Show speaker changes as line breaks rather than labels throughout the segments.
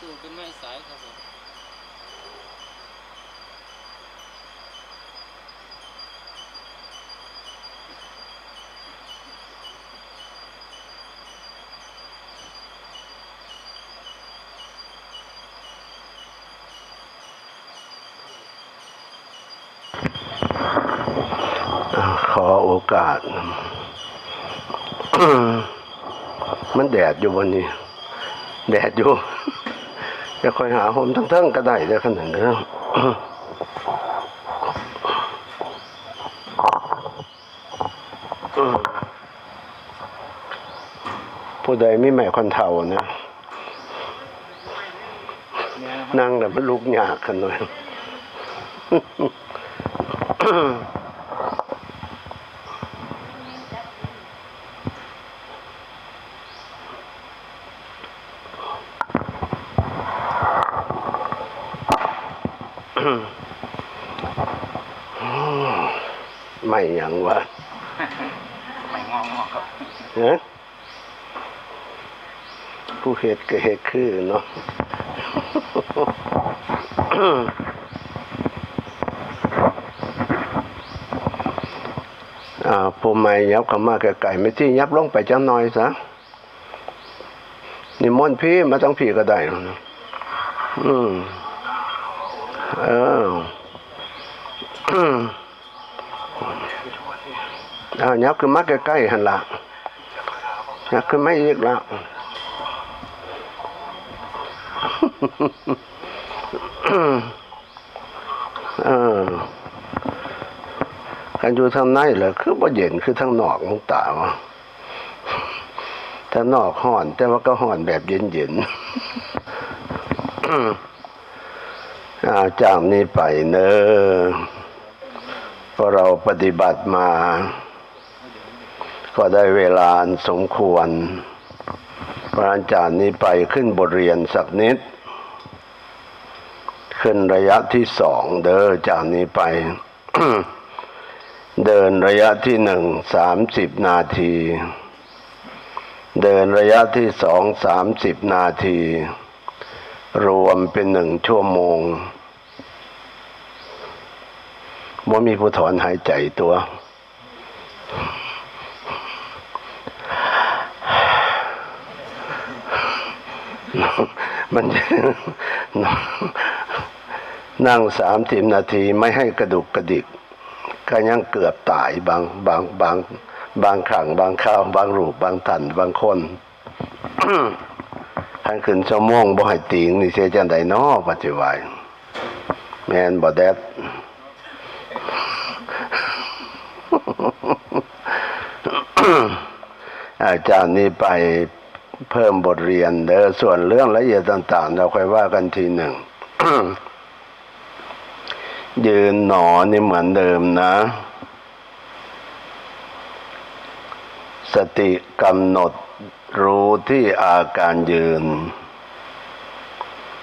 ตูเป็นไม้สายครับผม
ขอโอกาส มันแดดอยู่วันนี้ แดดอยู่ จะคอยหาหมทั้งๆก็ได้เด้อขนาดนั้นผู้ใดไม่แม่คนเฒ่านะนั่งแต่มันลุกยากกันหน่อย ไม่หยังวะ
ไม่งองงอครับ
ฮะผู้เหตุก็เหตุคือเนาะอ่าผู้ใหม่ยับเข้ามาไกลๆไม่ที่ยับลงไปจังหน่อยซะนิมนต์พี่มาตั้งพี่ก็ได้นะอืมเออ อืมอ่า ยับขึ้นมาใกล้ๆหันละยับขึ้นมาอีกละเออการอยู่ทางในเหรอคือบ่เย็นคือทางนอกมุงตาวะทางนอกห่อน แต่ว่าก็ห่อนแบบเย็นๆอาจากนี้ไปเนอะพอเราปฏิบัติมา ก็ได้เวลาสมควรพราะฉะนั้นจากนี้ไปขึ้นบทเรียนสักนิด ขึ้นระยะที่สองเด้อจากนี้ไป เดินระยะที่หนึ่งสามสิบนาที เดินระยะที่สองสามสิบนาที รวมเป็นหนึ่งชั่วโมงว่ามีผู้ถอนหายใจตัว มันนั่งสามสิบนาทีไม่ให้กระดุกกระดิก ก็ยังเกือบตายบางบางบางบางครั้งบางคราว บางรูปบางทันบางคนหันขึ้นชั่วโมงบ่ให้ติงนี่เสียจังไดนอปัจจุบันแมนบ่แดดอาจารย์นี้ไป เพิ่มบทเรียนเด้อส่วนเรื่องละเอียดต่าง ๆ เราค่อยว่ากันทีหนึ่ง ยืนหนอนี่เหมือนเดิมนะ สติกำหนดรู้ที่อาการยืน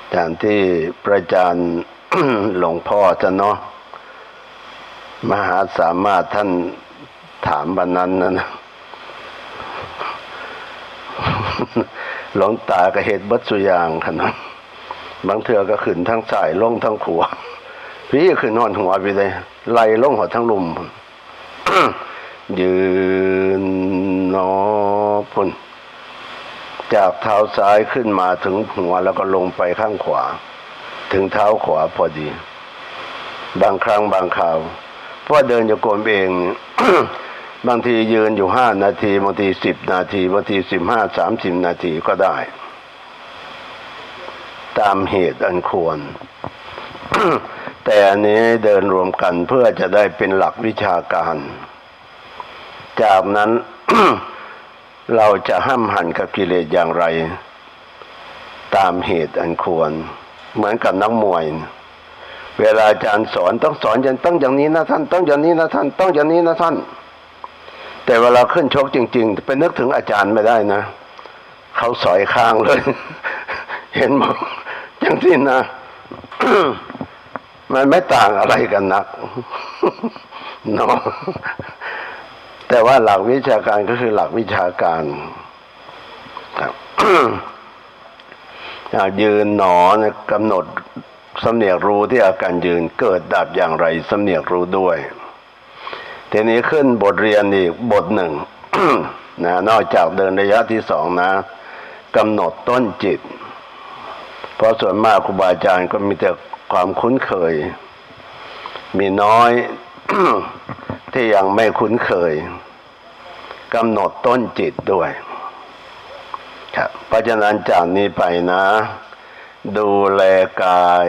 อย่างที่พระอาจารย์หลวงพ่อจะเนาะมหาสามารถท่านถามวันนั้นนะนะ หลวงตาก็เหตุบัดสุยางขนาดบางเถื่อก็ขึ้นทั้งสายลงทั้งขัว พี่ขึ้นนอนหัวไปเลยไล่ลงหัวทั้งลุมยืนนอพุ่นจากเท้าซ้ายขึ้นมาถึงหัวแล้วก็ลงไปข้างขวา ถึงเท้าขวาพอดี บางครั้งบางคราวเพราะว่าเดินจะโกนเอง บางทียืนอยู่ห้านาที บางทีสิบนาที บางทีสิบห้าสามสิบนาทีก็ได้ ตามเหตุอันควร แต่อันนี้เดินรวมกันเพื่อจะได้เป็นหลักวิชาการ จากนั้นเราจะห้ามหันกับกิเลสอย่างไร ตามเหตุอันควร เหมือนกับนักมวย เวลาอาจารย์สอนต้องสอนอย่างต้องอย่างนี้นะท่าน ต้องอย่างนี้นะท่าน ต้องอย่างนี้นะท่าน แต่เวลาขึ้นชกจริง ๆ ไปนึกถึงอาจารย์ไม่ได้นะ เขาสอยข้างเลย เห็นมั้งอย่างที่นะ มันไม่ต่างอะไรกันนักเนาะแต่ว่าหลักวิชาการก็คือหลักวิชาการครับยืนหนอกำหนดสำเนียกรู้ที่อาการยืนเกิดดับอย่างไรสำเนียกรู้ด้วย ทีนี้ขึ้นบทเรียนอีกบทหนึ่งนะนอกจากเดินระยะที่สองนะกำหนดต้นจิต เพราะส่วนมากครูบาอาจารย์ก็มีแต่ความคุ้นเคย มีน้อยที่ยังไม่คุ้นเคยกำหนดต้นจิตด้วยครับเพราะฉะนั้นจากนี้ไปนะ ดูแลกาย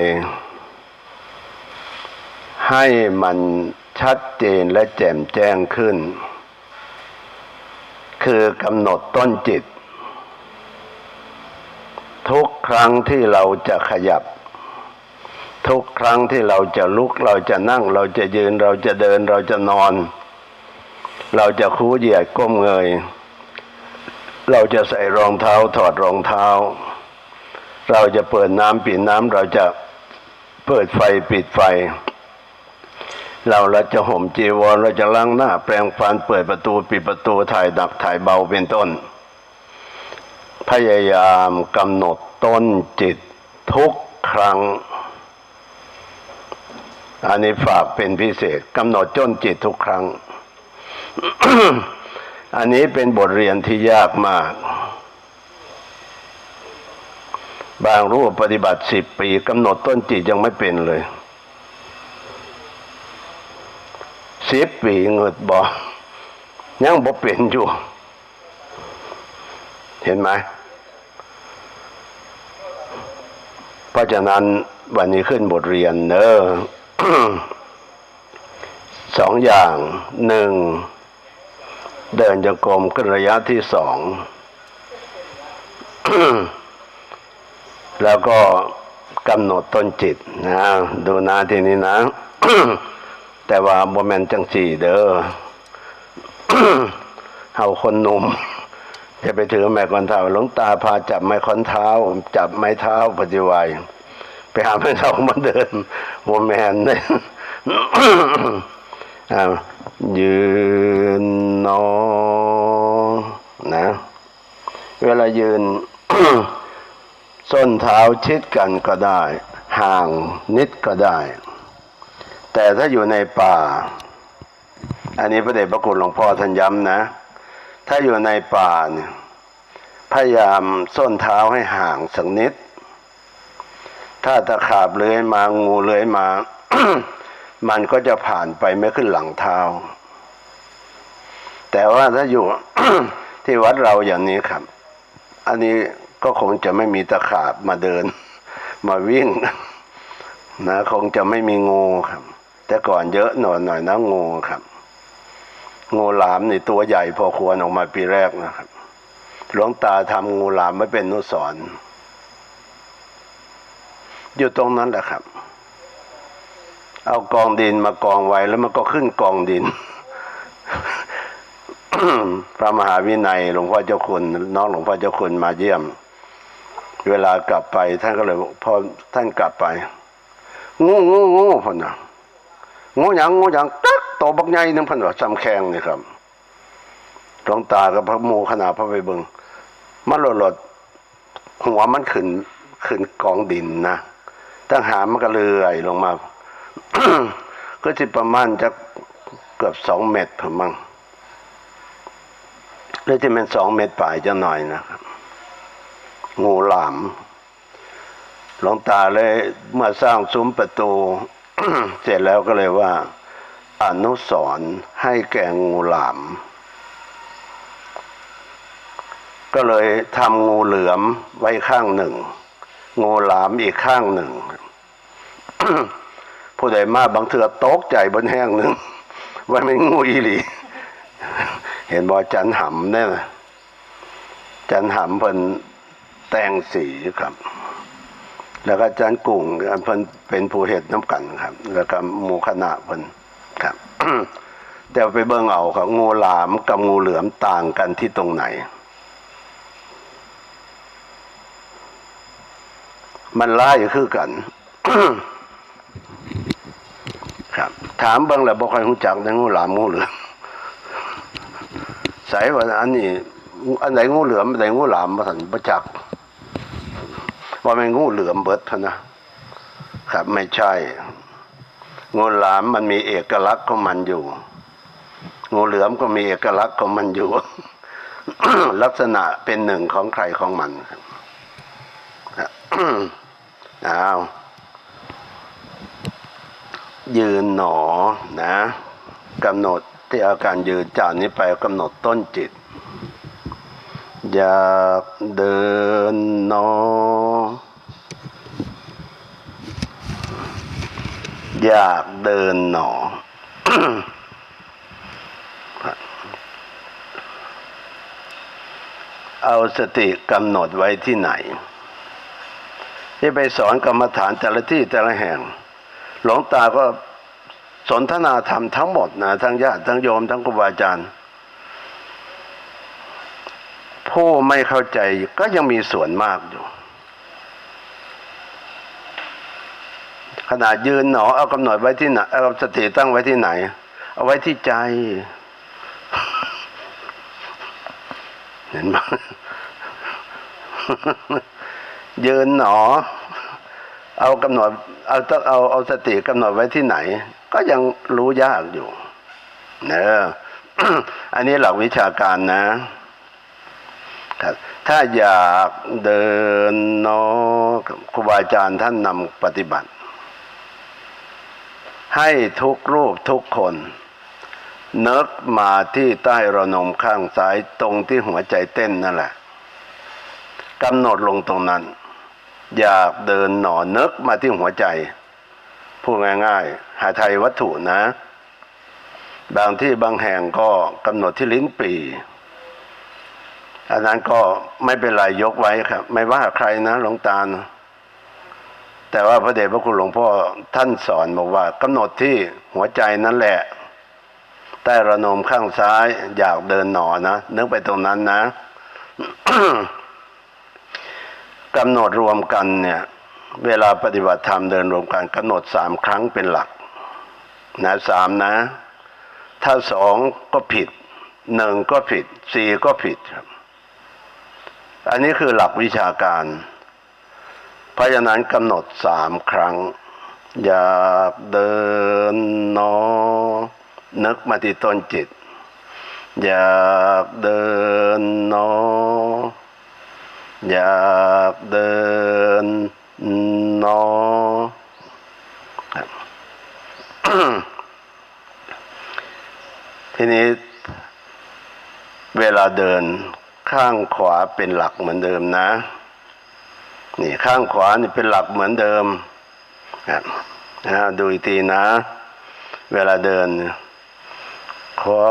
ให้มัน ชัดเจนและแจ่มแจ้งขึ้น คือกำหนดต้นจิต ทุกครั้งที่เราจะขยับ ทุกครั้งที่เราจะลุกเราจะนั่ง เราจะยืนเราจะเดินเราจะนอน เราจะคูเหยียดก้มเงย เราจะใส่รองเท้าถอดรองเท้า เราจะเปิดน้ำปิดน้ำเราจะเปิดไฟปิดไฟ เราเราจะห่มจีวรเราจะล้างหน้า แปรงฟันเปิดประตูปิดประตูถ่ายดักถ่ายเบาเป็นต้น พยายามกำหนดต้นจิตทุกครั้ง อันนี้ฝากเป็นพิเศษกำหนดต้นจิตทุกครั้ง อันนี้เป็นบทเรียนที่ยากมาก บางรูปปฏิบัติสิบปีกำหนดต้นจิตยังไม่เป็นเลย สิบปีเงิดบอยังบ่เป็นอยู่ เห็นไหมเพราะฉะนั้นวันนี้ขึ้นบทเรียนเนอสองอย่างหนึ่ง เดินจงกรมขึ้นระยะที่สอง แล้วก็กำหนดต้นจิตนะดูนะทีนี้นะ แต่ว่าโมเมนจังสี่เด้อเฮาคนหนุ่มจะไปถือไม้คอนเท้าหลวงตาพาจับไม้คอนเท้า จับไม้เท้าปฏิวัยไปหาไม้เท้ามาเดินโมแมนเนี่ยอ่ายืนนอนะ เวลายืน ส้นเท้าชิดกันก็ได้ ห่างนิดก็ได้ แต่ถ้าอยู่ในป่า อันนี้พระเดชพระคุณหลวงพ่อท่านย้ำนะ ถ้าอยู่ในป่าเนี่ยพยายามส้นเท้าให้ห่างสักนิด ถ้าตะขาบเลื้อยมางูเลื้อยมา มันก็จะผ่านไปไม่ขึ้นหลังเท้า แต่ว่าถ้าอยู่ที่วัดเราอย่างนี้ครับ อันนี้ก็คงจะไม่มีตะขาบมาเดิน มาวิ่งนะคงจะไม่มีงูครับ แต่ก่อนเยอะหน่อยหน่อยนะงูครับ งูหลามนี่ตัวใหญ่พอควรออกมาปีแรกนะครับหลวงตาทำงูหลามไม่เป็นนุสรณ์อยู่ตรงนั้นแหละครับ เอากองดินมากองไว้แล้วมันก็ขึ้นกองดิน พระมหาวินัยหลวงพ่อเจ้าคุณน้องหลวงพ่อเจ้าคุณมาเยี่ยม เวลากลับไปท่านก็เลยพอท่านกลับไปงูงูงูพ่นนะ งูหยังงูหยังตักโตบักใหญ่หนึงพ่นว่าจำแข้งนี่ครับหลวงตากับพระโมขนาดพระไปเบิงมันหลดหลดหัวมันขึ้นขึ้นกองดินนะตั้งหามันก็เลื่อยลงมา ก็จะประมาณจะเกือบสองเมตรผมมั้งเลยจะเป็นสองเมตรปลายจะหน่อยนะครับ งูหลามหลวงตาเลยเมื่อสร้างซุ้มประตู เสร็จแล้วก็เลยว่า อนุสรณ์ให้แก่งูหลาม ก็เลยทำงูเหลือมไว้ข้างหนึ่ง งูหลามอีกข้างหนึ่ง ผู้ใดมาบางเถือตกใจบนแห้งหนึ่งว่าไม่งูอีหลี เห็นบอจันหำเนี่ยนะจันหำเพิ่นแต่งสีครับ แล้วก็จันกุ่งอันเพิ่นเป็นผู้เห็ดน้ำกันครับ แล้วก็หมูคณะเพิ่นครับ แต่ไปเบิ่งเอาครับงูหลามกับงูเหลือมต่างกันที่ตรงไหน มันไล่คือกันครับ ถามเบิ่งแล้วบ่ค่อยรู้จักในงูหลามงูเหลือมใส่ว่าอันนี้ อันไหนงูเหลือมอันไหนงูหลามมาสันประจักษ์ ว่าเป็นงูเหลือมเบิดเท่านะ ครับไม่ใช่ งูหลามมันมีเอกลักษณ์ของมันอยู่ งูเหลือมก็มีเอกลักษณ์ของมันอยู่ ลักษณะเป็นหนึ่งของใครของมันครับอ้าวยืนหนอนะกำหนดที่อาการยืนจากนี้ไปกำหนดต้นจิต อยากเดินหนอ อยากเดินหนอ เอาสติกำหนดไว้ที่ไหน ที่ไปสอนกรรมฐานแต่ละที่แต่ละแห่ง หลวงตาก็สนทนาธรรมทั้งหมดนะทั้งญาติทั้งโยมทั้งครูบาอาจารย์ ผู้ไม่เข้าใจก็ยังมีส่วนมากอยู่ ขนาดยืนหนอเอากำหนดไว้ที่ไหนเอาสติตั้งไว้ที่ไหน เอาไว้ที่ใจ เห็นไหมยืนหนอ เอากำหนดเอาต้องเอาเอาสติกำหนดไว้ที่ไหน ก็ยังรู้ยากอยู่เนอะอันนี้หลักวิชาการนะ ครับถ้าอยากเดินเนอครูบาอาจารย์ท่านนำปฏิบัติ ให้ทุกรูปทุกคนนึกมาที่ใต้ระนมข้างซ้ายตรงที่หัวใจเต้นนั่นแหละกำหนดลงตรงนั้น อยากเดินหนอนึกมาที่หัวใจพูดง่ายๆ หาไทยวัตถุนะ บางที่บางแห่งก็กำหนดที่ลิ้นปี อันนั้นก็ไม่เป็นไรยกไว้ครับ ไม่ว่าใครนะหลวงตานะแต่ว่าพระเดชพระคุณหลวงพ่อท่านสอนบอกว่ากำหนดที่หัวใจนั่นแหละใต้ระนมข้างซ้ายอยากเดินหนอนะนึกไปตรงนั้นนะกำหนดรวมกันเนี่ย เวลาปฏิบัติธรรมเดินรวมกันกำหนดสามครั้งเป็นหลักนะสามนะ ถ้าสองก็ผิดหนึ่งก็ผิดสี่ก็ผิดครับ อันนี้คือหลักวิชาการ เพราะฉะนั้นกำหนดสามครั้ง อยากเดินนอ นึกมาที่ต้นจิต อยากเดินนอ อยากเดินนอทีนี้เวลาเดิน ข้างขวาเป็นหลักเหมือนเดิมนะ นี่ข้างขวานี่เป็นหลักเหมือนเดิมนะดูอีกทีนะ เวลาเดิน ขวา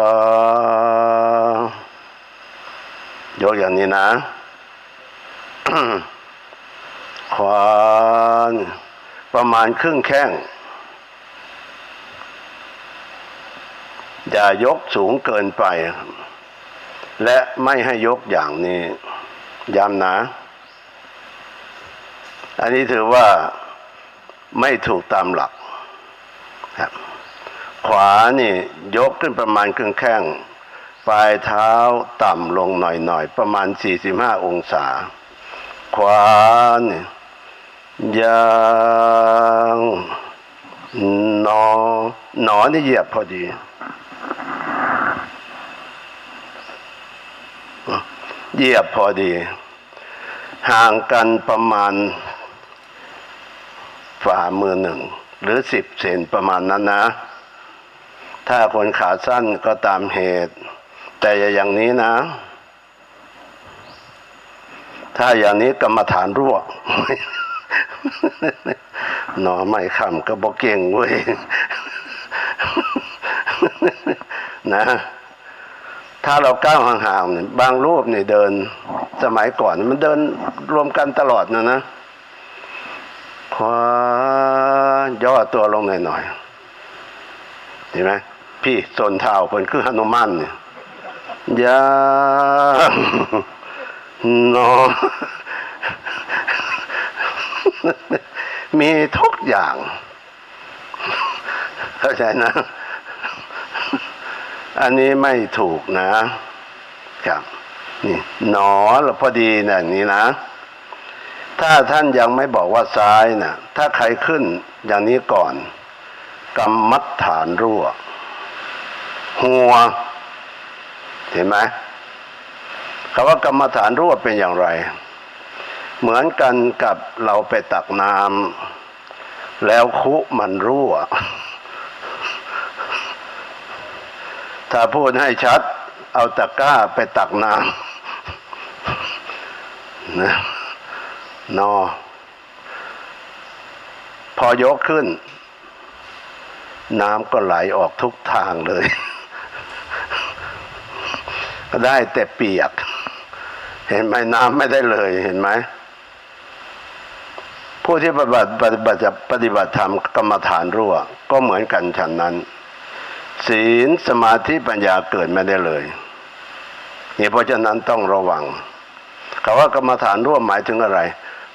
ยกอย่างนี้นะขวาประมาณครึ่งแข้งอย่ายกสูงเกินไปครับ และไม่ให้ยกอย่างนี้ย้ำนะ อันนี้ถือว่าไม่ถูกตามหลักครับขวานี่ยกขึ้นประมาณครึ่งแข้งปลายเท้าต่ำลงหน่อยๆ ประมาณ 45 องศา ขวานี่ยางหนอหนอนี่เหยียบพอดี เหยียบพอดี ห่างกันประมาณฝ่ามือหนึ่ง หรือสิบเซนประมาณนั้นนะ ถ้าคนขาสั้นก็ตามเหตุ แต่อย่าอย่างนี้นะ ถ้าอย่างนี้กรรมฐานรั่วหนอไม่ขำก็บอกเก่งเว้ยนะ ถ้าเราก้าวห่างๆเนี่ยบางรูปเนี่ยเดินสมัยก่อนมันเดินรวมกันตลอดนะนะขวาย่อตัวลงหน่อยๆเห็นไหมพี่โซนเท้าคนคือหนุมานเนี่ยยางนอมีทุกอย่าง เข้าใจนะ อันนี้ไม่ถูกนะครับนี่หนอแล้วพอดีนะอย่างนี้นะ ถ้าท่านยังไม่บอกว่าซ้ายนะถ้าใครขึ้นอย่างนี้ก่อนกรรมัฐานรั่ว หัว เห็นไหมคำว่ากรรมฐานรั่วเป็นอย่างไร เหมือนกันกับเราไปตักน้ำแล้วคุมันรั่ว ถ้าพูดให้ชัด เอาตะกร้าไปตักน้ำนะนอ พอยกขึ้น น้ำก็ไหลออกทุกทางเลย ก็ได้แต่เปียก เห็นไหมน้ำไม่ได้เลยเห็นไหมผู้ที่ปฏิบัติปฏิบัติธรรมกรรมฐานรั่ว ก็เหมือนกันฉันนั้น ศีลสมาธิปัญญาเกิดไม่ได้เลยนี่เพราะฉะนั้นต้องระวังคำว่ากรรมฐานร่วมหมายถึงอะไร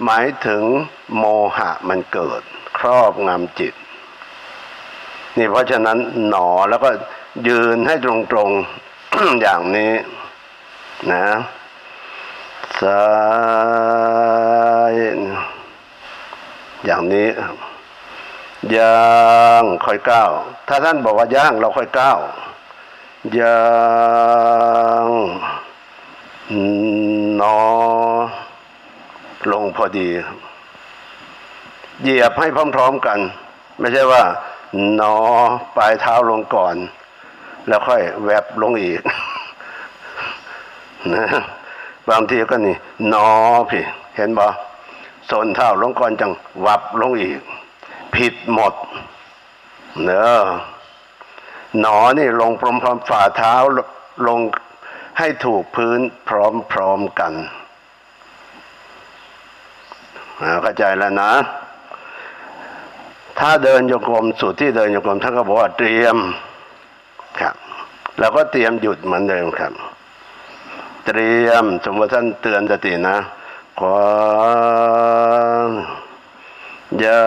หมายถึงโมหะมันเกิด ครอบงำจิต นี่เพราะฉะนั้นหนอแล้วก็ยืนให้ตรงๆอย่างนี้นะซ้ายอย่างนี้ ย่างค่อยก้าว ถ้าท่านบอกว่าย่างเราค่อยก้าวย่างนอ ลงพอดี เหยียบให้พร้อมๆกัน ไม่ใช่ว่า นอปลายเท้าลงก่อน แล้วค่อยแวบลงอีกนะบางทีก็นี่นอพี่ เห็นบ่สนเท้าลงก่อนจังวับลงอีก ผิดหมดเนอะหนอนี่ลงพร้อมๆฝ่าเท้าลงให้ถูกพื้นพร้อมๆกันเข้าใจแล้วนะ ถ้าเดินโยกรมสุดที่เดินโยกรมท่านก็บอกว่าเตรียมครับแล้วก็เตรียมหยุดเหมือนเดิมครับ เตรียมสมมติท่านเตือนสตินะขวา ยั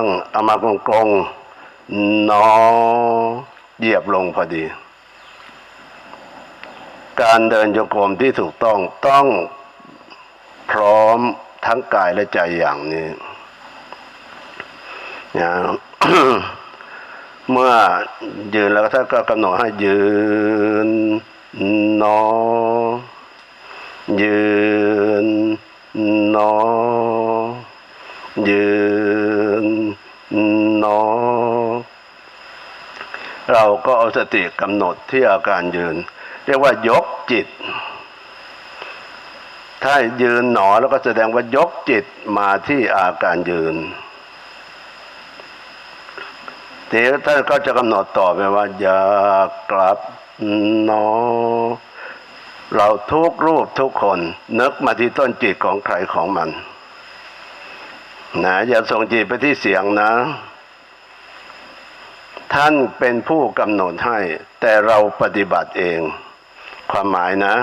งเอามากงกงนอเหยียบลงพอดี การเดินโยกรมที่ถูกต้องต้องพร้อมทั้งกายและใจอย่างนี้นะเมื่อยืนแล้วท่านก็กำหนดให้ยืนนอ ยืนนอ ยืนนอ เราก็เอาสติกำหนดที่อาการยืน เรียกว่ายกจิต ถ้ายืนหนอแล้วก็แสดงว่ายกจิตมาที่อาการยืนเทีนี้ท่านก็จะกำหนดต่อไปว่า อย่ากลับหนอ เราทุกรูปทุกคนนึกมาที่ต้นจิตของใครของมัน นะอย่าส่งจิตไปที่เสียงนะ ท่านเป็นผู้กำหนดให้ แต่เราปฏิบัติเอง ความหมายนะ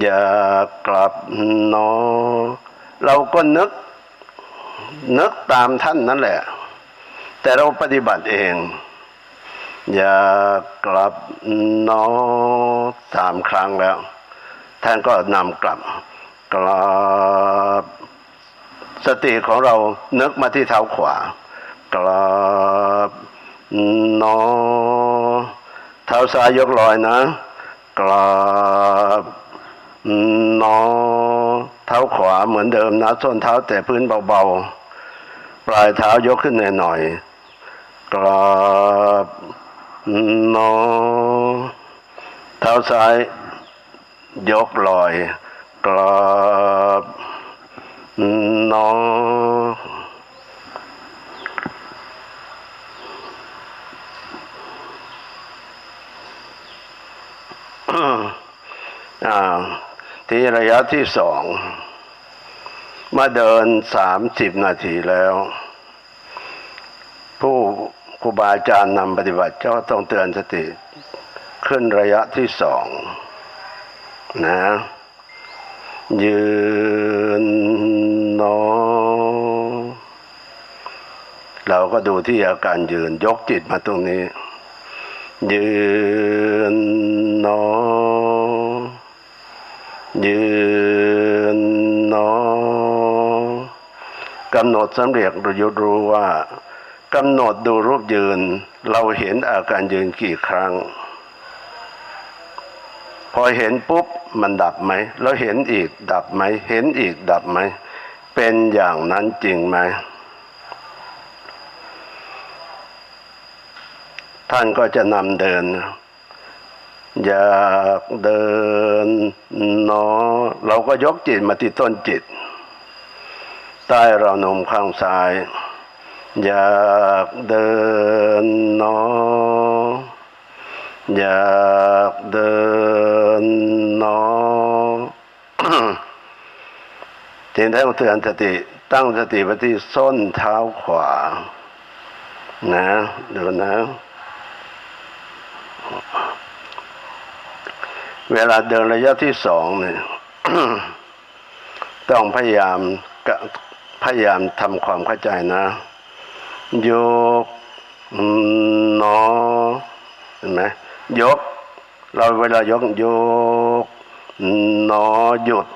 อย่ากลับนอ เราก็นึก นึกตามท่านนั่นแหละ แต่เราปฏิบัติเอง อย่ากลับนอสามครั้งแล้ว ท่านก็นำกลับกลับ สติของเรานึกมาที่เท้าขวากลับนอเท้าซ้ายยกลอยนะกลับนอเท้าขวาเหมือนเดิมนะส้นเท้าแต่พื้นเบาๆ ปลายเท้ายกขึ้นหน่อยๆกราบนอเท้าซ้าย ยกลอย กราบ นออ่า ที่ระยะที่สอง มาเดินสามสิบนาทีแล้ว ผู้ครูบาอาจารย์นำปฏิบัติก็ต้องเตือนสติ ขึ้นระยะที่สอง นะ ยืน เราก็ดูที่อาการยืนยกจิตมาตรงนี้ ยืนนอยืนนอกำหนดสำเร็จรู้รู้ว่ากำหนดดูรูปยืน เราเห็นอาการยืนกี่ครั้ง พอเห็นปุ๊บมันดับไหมแล้วเห็นอีกดับไหมเห็นอีกดับไหมเป็นอย่างนั้นจริงไหม ท่านก็จะนำเดิน อยากเดินหนอเราก็ยกจิตมาที่ต้นจิต ใต้เราวนมข้างซ้าย อยากเดินหนออยากเดินหนอทีนี้ต้เตือนสติตั้งสติไว้ที่ส้นเท้าขวา นะดูนะ เวลาเดินระยะที่สองเนี่ยต้องพยายามพยายามทำความเข้าใจนะ ยกหนอเห็นไหมยก เราเวลายกยกหนอหยุด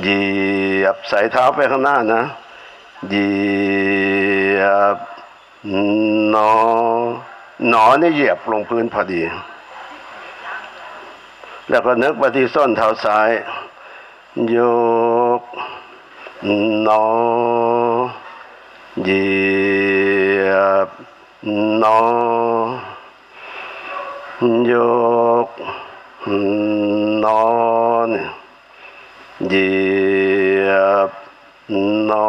เหยียบใส่เท้าไปข้างหน้านะเหยียบหนอหนอนี่เหยียบลงพื้นพอดี แล้วก็นึกไปที่ส้นเท้าซ้ายยกหนอเหยียบหนอยกนอเนี่ยเหยียบหนอ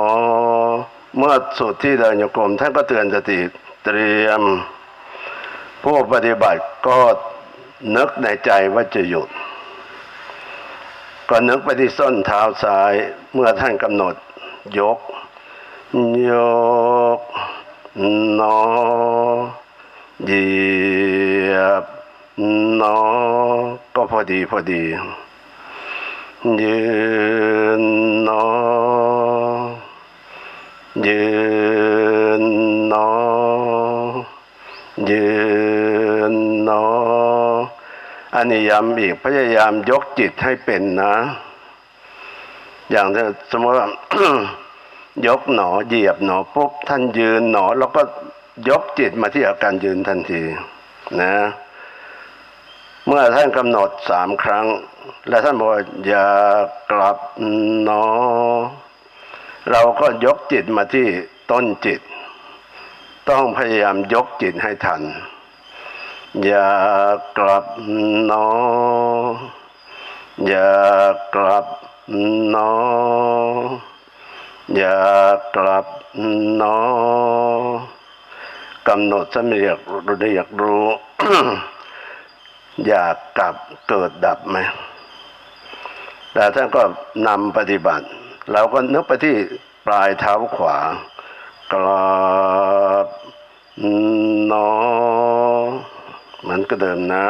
เมื่อสุดที่เดินโยกรมท่านก็เตือนสติเตรียม ผู้ปฏิบัติก็ นึกในใจว่าจะหยุด ก็นึกไปที่ส้นเท้าซ้ายเมื่อท่านกำหนด ยก ยกนอเหยียบนอก็พอดีพอดียืนนอ ยืนหนอ ยืนหนอ อันนี้ย้ำอีกพยายามยกจิตให้เป็นนะ อย่างสมมติว่ายกหนอเหยียบหนอปุ๊บท่านยืนหนอ แล้วก็ยกจิตมาที่อาการยืนทันทีนะ เมื่อท่านกำหนดสามครั้ง และท่านบอกว่าอย่ากลับหนอ เราก็ยกจิตมาที่ต้นจิต ต้องพยายามยกจิตให้ทัน อย่ากลับนออย่ากลับนออย่ากลับนอกำหนดสำเรียกเรียกรู้ อยากกลับเกิดดับไหมแต่ท่านก็นำปฏิบัติเราก็นึกไปที่ปลายเท้าขวากลับนอ เหมือนก็เดิมนะ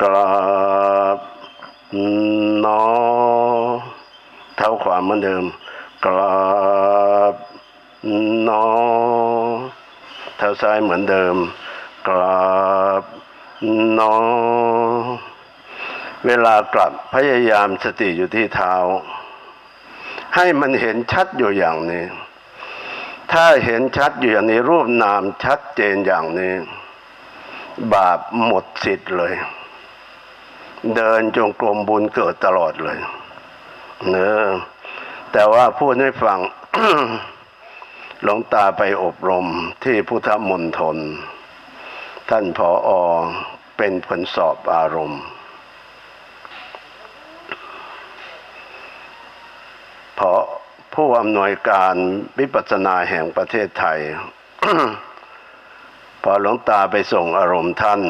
กลับนอเท้าขวาเหมือนเดิมกลับนอเท้าซ้ายเหมือนเดิมกลับนอเวลากลับพยายามสติอยู่ที่เท้า ให้มันเห็นชัดอยู่อย่างนี้ ถ้าเห็นชัดอยู่อย่างนี้รูปนามชัดเจนอย่างนี้ บาปหมดสิทธิ์เลย เดินจงกรมบุญเกิดตลอดเลยเนอะแต่ว่าพูดให้ฟังหลวงตาไปอบรมที่พุทธมณฑลท่านผออเป็นผลสอบอารมณ์ เพราะผู้อำนวยการวิปัสสนาแห่งประเทศไทย พอหลวงตาไปส่งอารมณ์ท่าน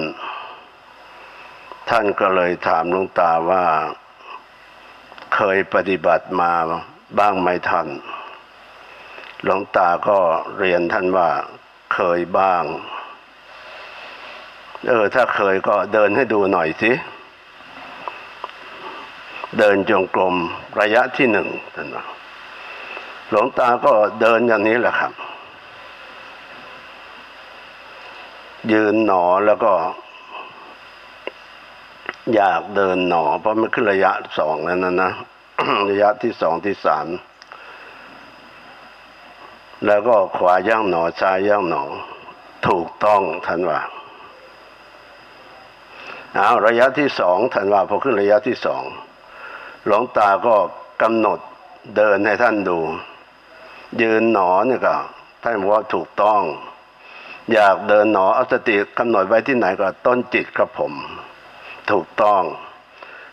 ท่านก็เลยถามหลวงตาว่าเคยปฏิบัติมาบ้างไหมท่าน หลวงตาก็เรียนท่านว่าเคยบ้าง เออ ถ้าเคยก็เดินให้ดูหน่อยสิ เดินจงกรมระยะที่หนึ่งท่านว่าหลวงตาก็เดินอย่างนี้แหละครับ ยืนหนอแล้วก็ อยากเดินหนอ เพราะมันขึ้นระยะสองแล้วนะนะระยะที่สองที่สามแล้วก็ขวาย่างหนอซ้ายย่างหนอ ถูกต้องท่านว่าเอาระยะที่สองท่านว่าพอขึ้นระยะที่สองหลวงตาก็กำหนดเดินให้ท่านดู ยืนหนอเนี่ยก็ท่านบอกว่าถูกต้อง อยากเดินหนอเอาสติกำหนดไว้ที่ไหนก็ต้นจิตครับผม ถูกต้อง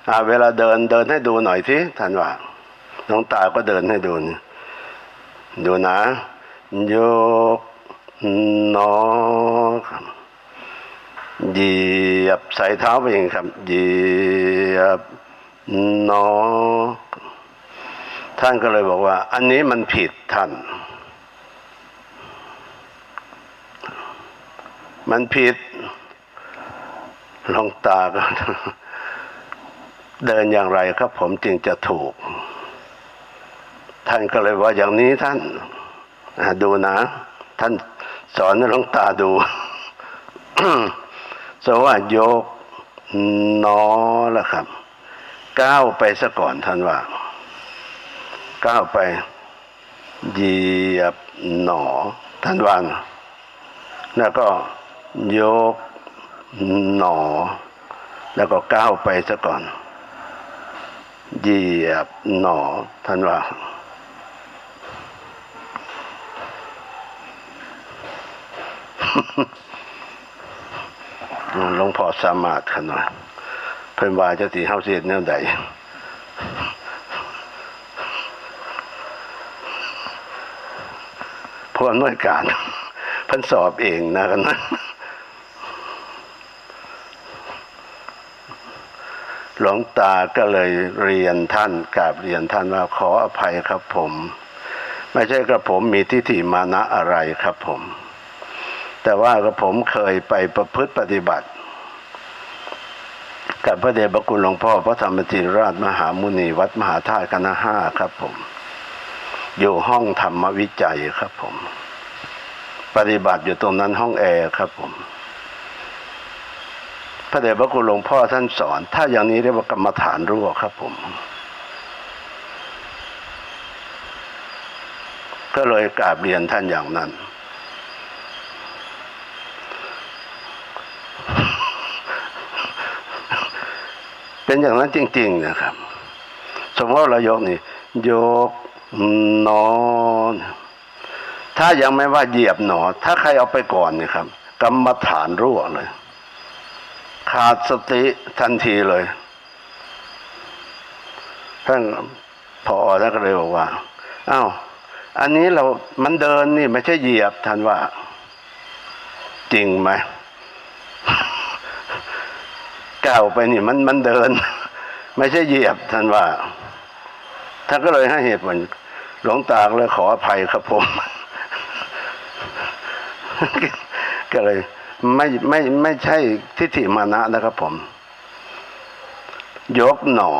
อเวลาเดินเดินให้ดูหน่อยทีท่านว่าหลวงตาก็เดินให้ดูดูนะโยกหนอครับเหยียบใส่เท้าไปเองครับเหยียบหนอท่านก็เลยบอกว่า อันนี้มันผิดท่าน มันผิดหลวงตาก็เดินอย่างไรครับผมจึงจะถูก ท่านก็เลยว่าอย่างนี้ท่านดูนะ ท่านสอนให้ลวงตาดูสว่ายกนอล้วครับก้าวไปซะก่อนท่านว่าก้าวไปเหยียบหนอท่านว่านะแล้วก็ ยก หนอ แล้วก็ก้าวไปซะก่อน เหยียบหนอท่านว่าหลวงพ่อสามารถขนาดเพิ่นว่าจะสีเฮาเสียแนวใดผู้อำนวยการเพิ่นสอบเองนะกันนะ หลวงตาก็เลยเรียนท่านกราบเรียนท่านว่าขออภัยครับผม ไม่ใช่กระผมมีทิฏฐิมานะอะไรครับผม แต่ว่ากระผมเคยไปประพฤติปฏิบัติ กับพระเดชพระคุณหลวงพ่อพระธรรมจิรราชมหามุนีวัดมหาธาตุคณะห้าครับผม อยู่ห้องธรรมวิจัยครับผม ปฏิบัติอยู่ตรงนั้นห้องแอร์ครับผม ระเดชพระคุณหลวงพ่อท่านสอน ถ้าอย่างนี้เรียกว่ากรรมฐานรั่วครับผม ก็เลยกราบเรียนท่านอย่างนั้น เป็นอย่างนั้นจริง ๆ นะครับ สมมติว่าเรายกนี่ยกหนอนถ้ายังไม่ว่าเหยียบหนอ ถ้าใครเอาไปก่อนเนี่ยครับ กรรมฐานรั่วเลย ขาดสติทันทีเลย ท่านพอท่านก็เลยบอกว่าอ้าวอันนี้เรา มันเดินนี่ไม่ใช่เหยียบท่านว่า จริงไหมก้าวไปนี่มันมันเดิน ไม่ใช่เหยียบท่านว่าท่านก็เลยให้เหตุผลหลวงตาก็เลยขออภัยครับผม ก็เลย ไม่ไม่ไม่ใช่ทิฏฐิมานะนะครับผม ยกหนอ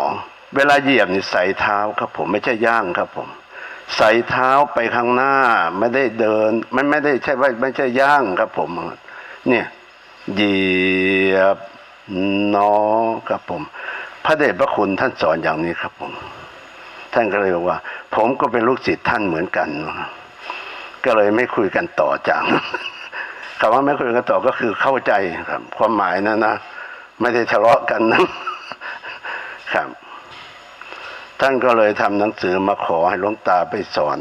เวลาเหยียบนี่ใส่เท้าครับผมไม่ใช่ย่างครับผม ใส่เท้าไปข้างหน้า ไม่ได้เดิน ไม่ไม่ได้ใช่ว่าไม่ใช่ย่างครับผม เนี่ยเหยียบหนอครับผม พระเดชพระคุณท่านสอนอย่างนี้ครับผม ท่านก็เลยบอกว่า ผมก็เป็นลูกศิษย์ท่านเหมือนกัน ก็เลยไม่คุยกันต่อจังากคำว่าไม่คุยกันต่อก็คือเข้าใจครับ ความหมายนะนะ ไม่ได้ทะเลาะกันนะครับ ท่านก็เลยทำหนังสือมาขอให้หลวงตาไปสอน